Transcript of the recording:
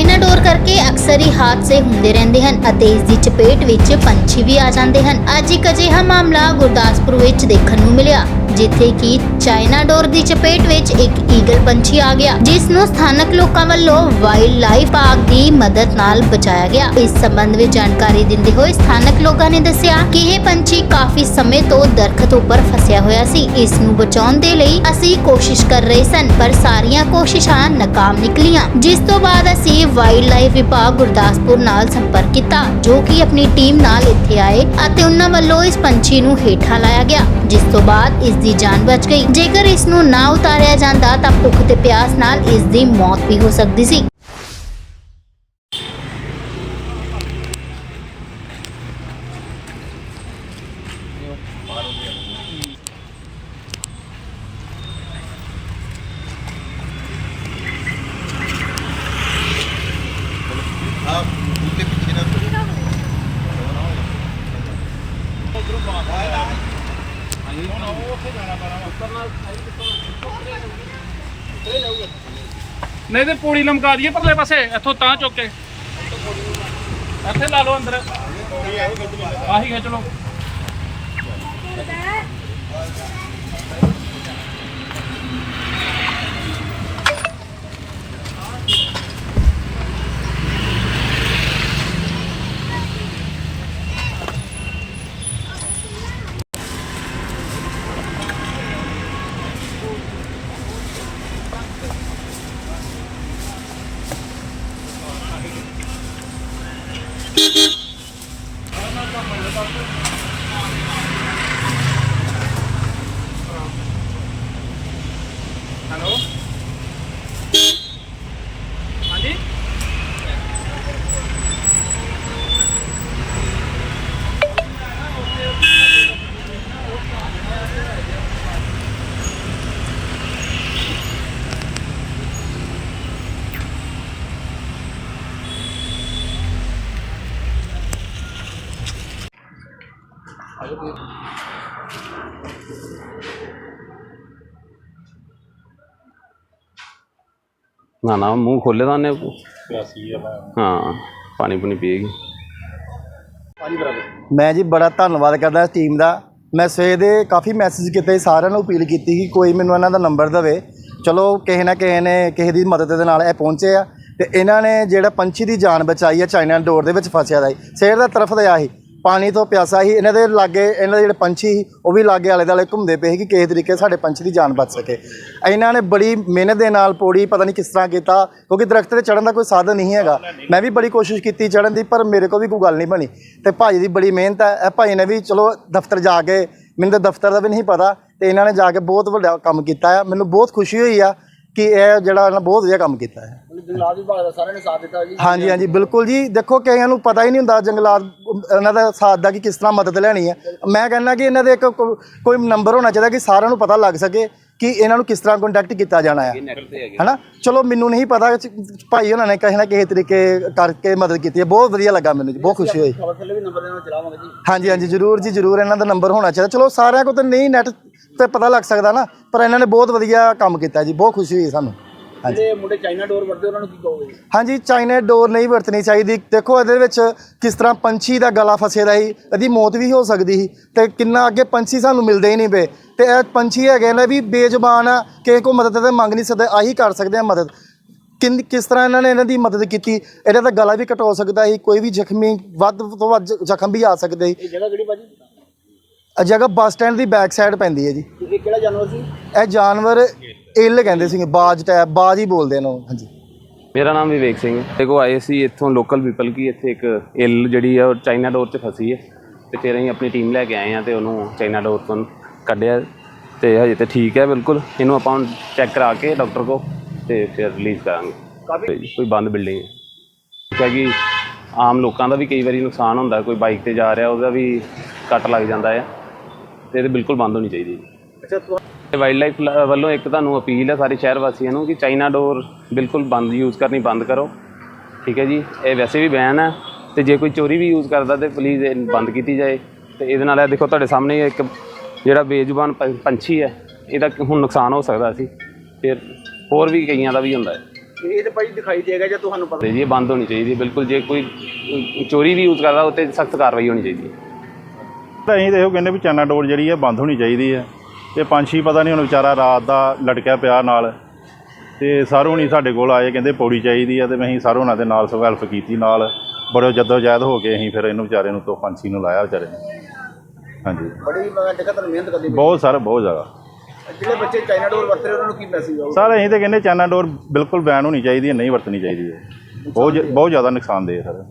China ਡੋਰ ਕਰਕੇ ਅਕਸਰ ਹੀ ਹਾਦਸੇ ਹੁੰਦੇ ਰਹਿੰਦੇ ਹਨ ਅਤੇ ਇਸ ਦੀ ਚਪੇਟ ਵਿੱਚ ਪੰਛੀ ਵੀ ਆ ਜਾਂਦੇ ਹਨ। ਅੱਜ ਇੱਕ ਅਜਿਹਾ ਮਾਮਲਾ ਗੁਰਦਾਸਪੁਰ ਵਿੱਚ ਦੇਖਣ ਨੂੰ ਮਿਲਿਆ। ਜਿੱਥੇ ਕਿ ਚਾਈਨਾ ਡੋਰ ਦੀ ਚਪੇਟ ਵਿੱਚ ਇੱਕ ਈਗਲ ਪੰਛੀ ਆ ਗਿਆ, ਜਿਸ ਨੂੰ ਸਥਾਨਕ ਲੋਕਾਂ ਵੱਲੋਂ ਵਾਈਲਡ ਲਾਈਫ ਪਾਰਕ ਦੀ ਮਦਦ ਨਾਲ ਬਚਾਇਆ ਗਿਆ। ਇਸ ਸੰਬੰਧ ਵਿੱਚ ਜਾਣਕਾਰੀ ਦਿੰਦੇ ਹੋਏ ਸਥਾਨਕ ਲੋਕਾਂ ਨੇ ਦੱਸਿਆ ਕਿ ਇਹ ਪੰਛੀ ਕਾਫੀ ਸਮੇਂ ਤੋਂ ਦਰਖਤ ਉੱਪਰ ਫਸਿਆ ਹੋਇਆ ਸੀ। ਇਸ ਨੂੰ ਬਚਾਉਣ ਦੇ ਲਈ ਅਸੀਂ ਕੋਸ਼ਿਸ਼ ਕਰ ਰਹੇ ਸਨ, ਪਰ ਸਾਰੀਆਂ ਕੋਸ਼ਿਸ਼ਾਂ ਨਾਕਾਮ ਨਿਕਲੀਆਂ, ਜਿਸ ਤੋਂ ਬਾਅਦ ਅਸੀਂ ਵਾਈਲਡ ਲਾਈਫ ਵਿਭਾਗ ਗੁਰਦਾਸਪੁਰ ਨਾਲ ਸੰਪਰਕ ਕੀਤਾ, ਜੋ ਕਿ ਆਪਣੀ ਟੀਮ ਨਾਲ ਇੱਥੇ ਆਏ ਅਤੇ ਉਹਨਾਂ ਵੱਲੋਂ ਇਸ ਪੰਛੀ ਨੂੰ ਹੇਠਾਂ ਲਾਇਆ ਗਿਆ। ਜਿਸ ਤੋਂ ਬਾਅਦ ਇਸ ਦੀ ਜਾਨ ਬਚ ਗਈ। ਜੇਕਰ ਇਸ ਨੂੰ ਨਾ ਉਤਾਰਿਆ ਜਾਂਦਾ ਤਾਂ ਭੁੱਖ ਤੇ ਪਿਆਸ ਨਾਲ ਇਸ ਦੀ ਮੌਤ ਵੀ ਹੋ ਸਕਦੀ ਸੀ ਆਪ ਉੱਤੇ ਪਿੱਛੇ ਨਾ ਨਹੀਂ ਤੇ ਪੂੜੀ ਲਮਕਾ ਦਈਏ ਪਰਲੇ ਪਾਸੇ, ਇੱਥੋਂ ਤਾਂ ਚੁੱਕ ਕੇ। ਇੱਥੇ ਲਾ ਲਓ ਅੰਦਰ। ਆਹੀ ਖਿੱਚ ਲਓ ਹੈਲੋ ਹਾਂਜੀ ਨਾ ਨਾ ਮੂੰਹ ਖੋਲੇ ਦਾ ਉਹਨੇ। ਹਾਂ ਪਾਣੀ ਪੂਣੀ ਪੀਏਗੀ। ਮੈਂ ਜੀ ਬੜਾ ਧੰਨਵਾਦ ਕਰਦਾ ਇਸ ਟੀਮ ਦਾ। ਮੈਂ ਸਵੇਰ ਦੇ ਕਾਫੀ ਮੈਸੇਜ ਕੀਤੇ ਸਾਰਿਆਂ ਨੂੰ ਅਪੀਲ ਕੀਤੀ ਕਿ ਕੋਈ ਮੈਨੂੰ ਇਹਨਾਂ ਦਾ ਨੰਬਰ ਦੇਵੇ। ਚਲੋ ਕਿਸੇ ਨਾ ਕਿਸੇ ਨੇ ਕਿਸੇ ਦੀ ਮਦਦ ਦੇ ਨਾਲ ਇਹ ਪਹੁੰਚੇ ਆ। ਤੇ ਇਹਨਾਂ ਨੇ ਜਿਹੜਾ ਪੰਛੀ ਦੀ ਜਾਨ ਬਚਾਈ ਆ ਚਾਈਨਾ ਡੋਰ ਦੇ ਵਿੱਚ ਫਸਿਆ ਦਾ ਸੀ ਸਵੇਰ ਦਾ ਤਰਫ ਦਿਆ ਸੀ ਪਾਣੀ ਤੋਂ ਪਿਆਸਾ ਸੀ ਇਹਨਾਂ ਦੇ ਲਾਗੇ, ਇਹਨਾਂ ਦੇ ਜਿਹੜੇ ਪੰਛੀ ਸੀ, ਉਹ ਵੀ ਲਾਗੇ ਆਲੇ ਦੁਆਲੇ ਘੁੰਮਦੇ ਪਏ ਸੀ ਕਿ ਕਿਸੇ ਤਰੀਕੇ ਸਾਡੇ ਪੰਛੀ ਦੀ ਜਾਨ ਬਚ ਸਕੇ। ਇਹਨਾਂ ਨੇ ਬੜੀ ਮਿਹਨਤ ਦੇ ਨਾਲ ਪੌੜੀ ਪਤਾ ਨਹੀਂ ਕਿਸ ਤਰ੍ਹਾਂ ਕੀਤਾ, ਕਿਉਂਕਿ ਦਰਖਤ ਤੇ ਚੜਨ ਦਾ ਕੋਈ ਸਾਧਨ ਨਹੀਂ ਹੈਗਾ। ਮੈਂ ਵੀ ਬੜੀ ਕੋਸ਼ਿਸ਼ ਕੀਤੀ ਚੜਨ ਦੀ, ਪਰ ਮੇਰੇ ਕੋਲ ਵੀ ਕੋਈ ਗੱਲ ਨਹੀਂ ਬਣੀ। ਤੇ ਭਾਜੀ ਦੀ ਬੜੀ ਮਿਹਨਤ ਹੈ। ਇਹ ਭਾਈ ਨੇ ਵੀ ਚਲੋ ਦਫ਼ਤਰ ਜਾ ਕੇ, ਮੈਨੂੰ ਤਾਂ ਦਫ਼ਤਰ ਦਾ ਵੀ ਨਹੀਂ ਪਤਾ, ਤੇ ਇਹਨਾਂ ਨੇ ਜਾ ਕੇ ਬਹੁਤ ਵੱਡਾ ਕੰਮ ਕੀਤਾ ਹੈ ਮੈਨੂੰ ਬਹੁਤ ਖੁਸ਼ੀ ਹੋਈ ਆ ਕਿ ਇਹ ਜਿਹੜਾ ਇਹਨਾਂ ਬਹੁਤ ਵਧੀਆ ਕੰਮ ਕੀਤਾ ਹੈ। ਜੰਗਲਾਤ ਵਿਭਾਗ ਦਾ ਸਾਰਿਆਂ ਨੇ ਸਾਥ ਦਿੱਤਾ ਜੀ। ਹਾਂਜੀ ਹਾਂਜੀ ਬਿਲਕੁਲ ਜੀ। ਦੇਖੋ ਕਈਆਂ ਨੂੰ ਪਤਾ ਹੀ ਨਹੀਂ ਹੁੰਦਾ ਜੰਗਲਾਤ ਇਹਨਾਂ ਦਾ ਸਾਥ ਦਾ ਕਿ ਕਿਸ ਤਰ੍ਹਾਂ ਮਦਦ ਲੈਣੀ ਹੈ। ਮੈਂ ਕਹਿੰਦਾ ਕਿ ਇਹਨਾਂ ਦੇ ਇੱਕ ਕੋਈ ਨੰਬਰ ਹੋਣਾ ਚਾਹੀਦਾ ਕਿ ਸਾਰਿਆਂ ਨੂੰ ਪਤਾ ਲੱਗ ਸਕੇ। ਕਿ ਇਹਨਾਂ ਨੂੰ ਕਿਸ ਤਰ੍ਹਾਂ ਕੰਟੈਕਟ ਕੀਤਾ ਜਾਣਾ ਹੈ? ਹੈਨਾ? ਚਲੋ ਮੈਨੂੰ ਨਹੀਂ ਪਤਾ ਭਾਈ ਉਹਨਾਂ ਨੇ ਕਿਸੇ ਨਾ ਕਿਸੇ ਤਰੀਕੇ ਕਰਕੇ ਮਦਦ ਕੀਤੀ ਹੈ। ਬਹੁਤ ਵਧੀਆ ਲੱਗਾ ਮੈਨੂੰ ਜੀ ਬਹੁਤ ਖੁਸ਼ੀ ਹੋਈ। ਖਬਰ ਥੱਲੇ ਵੀ ਨੰਬਰ ਦੇਣਾ ਚਲਾਵਾਂਗੇ ਜੀ। ਹਾਂਜੀ ਹਾਂਜੀ ਜ਼ਰੂਰ ਜੀ ਜ਼ਰੂਰ ਇਹਨਾਂ ਦਾ ਨੰਬਰ ਹੋਣਾ ਚਾਹੀਦਾ। ਚਲੋ ਸਾਰਿਆਂ ਕੋਲ ਤਾਂ ਨਹੀਂ ਨੈਟ ਤੇ ਪਤਾ ਲੱਗ ਸਕਦਾ ਨਾ ਪਰ ਇਹਨਾਂ ਨੇ ਬਹੁਤ ਵਧੀਆ ਕੰਮ ਕੀਤਾ ਜੀ ਬਹੁਤ ਖੁਸ਼ੀ ਹੋਈ ਸਾਨੂੰ। ਜਿਹੜੇ ਮੁੰਡੇ ਚਾਈਨਾ ਡੋਰ ਵਰਤਦੇ ਉਹਨਾਂ ਨੂੰ ਕੀ ਕਹੋਗੇ? ਜੀ? ਹਾਂਜੀ ਚਾਈਨਾ ਡੋਰ ਨਹੀਂ ਵਰਤਣੀ ਚਾਹੀਦੀ। ਦੇਖੋ ਇਹਦੇ ਵਿੱਚ ਕਿਸ ਤਰ੍ਹਾਂ ਪੰਛੀ ਦਾ ਗਲਾ ਫਸੇ ਦਾ ਸੀ ਇਹਦੀ ਮੌਤ ਵੀ ਹੋ ਸਕਦੀ ਸੀ। ਤੇ ਕਿੰਨਾ ਅੱਗੇ ਪੰਛੀ ਸਾਨੂੰ ਮਿਲਦੇ ਹੀ ਨਹੀਂ ਪਏ। ਤੇ ਇਹ ਪੰਛੀ ਹੈਗੇ ਨੇ ਵੀ ਬੇਜ਼ੁਬਾਨ ਆ ਕਿਸੇ ਕੋ ਮਦਦ ਤੇ ਮੰਗ ਨਹੀਂ ਸਕਦੇ ਆਹੀ ਕਰ ਸਕਦੇ ਆ ਮਦਦ। ਕਿੰਨ ਕਿਸ ਤਰ੍ਹਾਂ ਇਹਨਾਂ ਨੇ ਇਹਨਾਂ ਦੀ ਮਦਦ ਕੀਤੀ? ਇਹਦਾ ਤਾਂ ਗਲਾ ਵੀ ਕਟ ਸਕਦਾ ਸੀ ਕੋਈ ਵੀ ਜ਼ਖਮੀ ਵੱਧ ਤੋਂ ਵੱਧ ਜ਼ਖਮ ਵੀ ਆ ਸਕਦੇ ਸੀ। ਇਹ ਜਗ੍ਹਾ ਕਿਹੜੀ ਭਾਜੀ ਇਹ ਜਗ੍ਹਾ ਬੱਸ ਸਟੈਂਡ ਦੀ ਬੈਕ ਸਾਈਡ ਪੈਂਦੀ ਹੈ ਜੀ। ਇਹ ਕਿਹੜਾ ਜਾਨਵਰ ਸੀ? ਇਹ ਜਾਨਵਰ ਇੱਲ ਕਹਿੰਦੇ ਸੀਗੇ ਬਾਜ ਟੈਪ ਬਾਜ ਹੀ ਬੋਲਦੇ ਨੇ ਉਹ ਹਾਂਜੀ। ਮੇਰਾ ਨਾਮ ਵਿਵੇਕ ਸਿੰਘ ਹੈ। ਦੇਖੋ ਆਏ ਸੀ ਇੱਥੋਂ ਲੋਕਲ ਪੀਪਲ ਕੀ ਇੱਥੇ ਇੱਕ ਇਲ ਜਿਹੜੀ ਆ ਉਹ ਚਾਈਨਾ ਡੋਰ 'ਚ ਫਸੀ ਹੈ। ਤੇ ਫਿਰ ਅਸੀਂ ਆਪਣੀ ਟੀਮ ਲੈ ਕੇ ਆਏ ਆ ਤੇ ਉਹਨੂੰ ਚਾਈਨਾ ਡੋਰ ਤੋਂ ਕੱਢਿਆ। ਤੇ ਹਜੇ ਤੇ ਠੀਕ ਹੈ ਬਿਲਕੁਲ। ਇਹਨੂੰ ਆਪਾਂ ਚੈੱਕ ਕਰਾ ਕੇ ਡਾਕਟਰ ਕੋ ਤੇ ਫਿਰ ਰਿਲੀਜ਼ ਕਰਾਂਗੇ। ਕਾਫੀ ਕੋਈ ਬੰਦ ਬਿਲਡਿੰਗ ਹੈ। ਕਿਉਂਕਿ ਆਮ ਲੋਕਾਂ ਦਾ ਵੀ ਕਈ ਵਾਰੀ ਨੁਕਸਾਨ ਹੁੰਦਾ। ਕੋਈ ਬਾਈਕ ਤੇ ਜਾ ਰਿਹਾ ਉਹਦਾ ਵੀ ਕੱਟ ਲੱਗ ਜਾਂਦਾ ਹੈ। ਤੇ ਇਹ ਬਿਲਕੁਲ ਬੰਦ ਹੋਣੀ ਚਾਹੀਦੀ ਹੈ ਤੇ ਵਾਈਲਡ ਲਾਈਫ ਵੱਲੋਂ ਇੱਕ ਤੁਹਾਨੂੰ ਅਪੀਲ ਹੈ ਸਾਰੇ ਸ਼ਹਿਰ ਵਾਸੀਆਂ ਨੂੰ ਕਿ ਚਾਈਨਾ ਡੋਰ ਬਿਲਕੁਲ ਬੰਦ ਯੂਜ਼ ਕਰਨੀ ਬੰਦ ਕਰੋ। ਠੀਕ ਹੈ ਜੀ? ਇਹ ਵੈਸੇ ਵੀ ਬੈਨ ਹੈ ਤੇ ਜੇ ਕੋਈ ਚੋਰੀ ਵੀ ਯੂਜ਼ ਕਰਦਾ ਤੇ ਪਲੀਜ਼ ਇਹ ਬੰਦ ਕੀਤੀ ਜਾਏ। ਤੇ ਇਹਦੇ ਨਾਲ ਇਹ ਦੇਖੋ ਤੁਹਾਡੇ ਸਾਹਮਣੇ ਇੱਕ ਜਿਹੜਾ ਬੇਜ਼ੁਬਾਨ ਪੰਛੀ ਹੈ ਇਹਦਾ ਹੁਣ ਨੁਕਸਾਨ ਹੋ ਸਕਦਾ ਸੀ। ਫਿਰ ਹੋਰ ਵੀ ਕਈਆਂ ਦਾ ਵੀ ਹੁੰਦਾ ਹੈ। ਇਹ ਤਾਂ ਭਾਈ ਦਿਖਾਈ ਦੇਗਾ ਜੇ ਤੁਹਾਨੂੰ ਪਤਾ ਜੀ ਇਹ ਬੰਦ ਹੋਣੀ ਚਾਹੀਦੀ ਹੈ ਬਿਲਕੁਲ। ਜੇ ਕੋਈ ਚੋਰੀ ਵੀ ਯੂਜ਼ ਕਰਦਾ ਉਹ 'ਤੇ ਸਖਤ ਕਾਰਵਾਈ ਹੋਣੀ ਚਾਹੀਦੀ ਹੈ। ਤਾਂ ਇਹੋ ਕਹਿੰਦੇ ਵੀ ਚਾਈਨਾ ਡੋਰ ਜਿਹੜੀ ਹੈ ਬੰਦ ਹੋਣੀ ਚਾਹੀਦੀ ਹੈ ਤੇ ਪੰਛੀ ਪਤਾ ਨਹੀਂ ਹੁਣ ਵਿਚਾਰਾ ਰਾਤ ਦਾ ਲਟਕਿਆ ਪਿਆ ਨਾਲ। ਤੇ ਸਰ ਹੁਣੀ ਸਾਡੇ ਕੋਲ ਆਏ ਕਹਿੰਦੇ ਪੌੜੀ ਚਾਹੀਦੀ ਆ ਤੇ ਮੈਂ ਅਸੀਂ ਸਰ ਹੁਣਾਂ ਦੇ ਨਾਲ ਸਭ ਹੈਲਪ ਕੀਤੀ ਨਾਲ। ਬੜੇ ਜਹਿਦ ਹੋ ਕੇ ਅਸੀਂ ਫਿਰ ਇਹਨੂੰ ਵਿਚਾਰੇ ਨੂੰ ਤੋਂ ਪੰਛੀ ਨੂੰ ਲਾਇਆ ਵਿਚਾਰੇ ਨੂੰ। ਹਾਂਜੀ। ਬੜੀ ਦੇਖਿਆ ਤੁਹਾਨੂੰ ਮਿਹਨਤ ਕਰਨੀ ਬਹੁਤ ਸਰ ਬਹੁਤ ਜ਼ਿਆਦਾ। ਜਿਹੜੇ ਬੱਚੇ ਚਾਈਨਾ ਡੋਰ ਵਰਤ ਰਹੇ ਉਹਨਾਂ ਨੂੰ ਕੀ ਮੈਸੇਜ ਆਊਗਾ? ਸਰ ਅਸੀਂ ਤਾਂ ਕਹਿੰਦੇ ਚਾਈਨਾ ਡੋਰ ਬਿਲਕੁਲ ਬੈਨ ਹੋਣੀ ਚਾਹੀਦੀ ਹੈ ਨਹੀਂ ਵਰਤਣੀ ਚਾਹੀਦੀ ਹੈ ਬਹੁਤ ਬਹੁਤ ਜ਼ਿਆਦਾ ਨੁਕਸਾਨਦੇਹ ਹੈ ਸਰ।